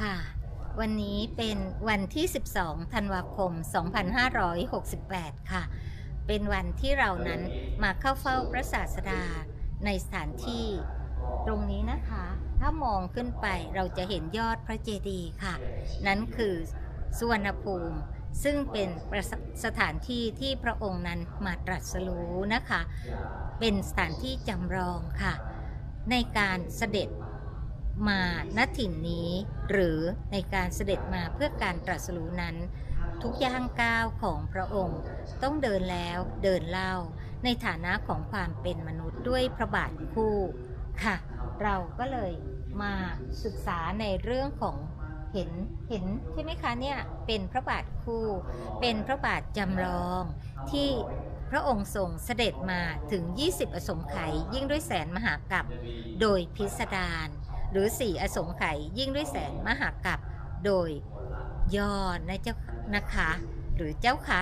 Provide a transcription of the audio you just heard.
ค่ะ วันนี้เป็นวันที่ 12 ธันวาคม 2568 ค่ะ เป็นวันที่เรานั้นมาเข้าเฝ้าพระศาสดาในสถานที่ตรงนี้นะคะ ถ้ามองขึ้นไปเราจะเห็นยอดพระเจดีย์ค่ะ นั้นคือสุวรรณภูมิ ซึ่งเป็นสสถานที่ที่พระองค์นั้นมาตรัสรู้นะคะ เป็นสถานที่จำลองค่ะ ในการเสด็จ มาณถิ่นนี้ หรือในการเสด็จมาเพื่อการตรัสรู้นั้น ทุกย่างก้าวของพระองค์ ต้องเดินแล้วเดินเล่า ในฐานะของความเป็นมนุษย์ด้วยพระบาทคู่ค่ะ เราก็เลยมาศึกษาในเรื่องของเห็นเห็นใช่ไหมคะเนี่ยเป็นพระบาทคู่ เป็นพระบาทจำลองที่พระองค์ทรงเสด็จมาถึง 20 อสงไขยยิ่งด้วยแสนมหากัปโดยพิสดาร หรือสี่อสงไขยยิ่งด้วยแสนมหากับโดยย่อนะเจ้านะคะ หรือเจ้าคะ